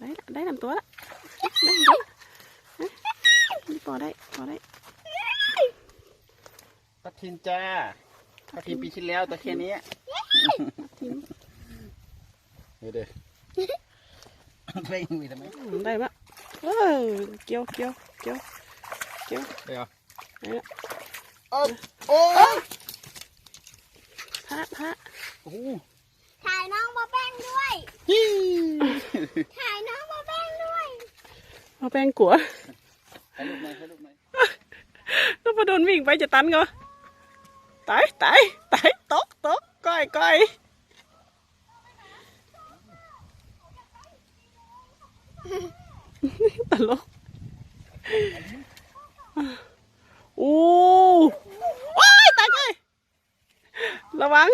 ได้ละได้ลำตัวละได้ลำตัวฮะนี่พอได้พอได้ทับทิมจ้าทับทิมปีที่แล้วแต่แค่นี้ทิ้งเดี๋ยวเดี๋ยวเร่งมีทำไมอืมได้ปะเออเกี่ยวเกี่ยวเกี่ยวเกี่ยวเดี๋ยวได้ละโอ้โอ้พระพระโอ้ถ่ายน้องมาแป้งด้วยฮิถ่ายน้องมาแป้งด้วย เอาแป้งกัวถ่ายรูปหน่อยถ่ายรูปหน่อยแล้วพอโดนวิ่งไปจะตันก็ตายตายตายตกตกก้อยก้อยตลกโอ้ว้ายตายเลยระวัง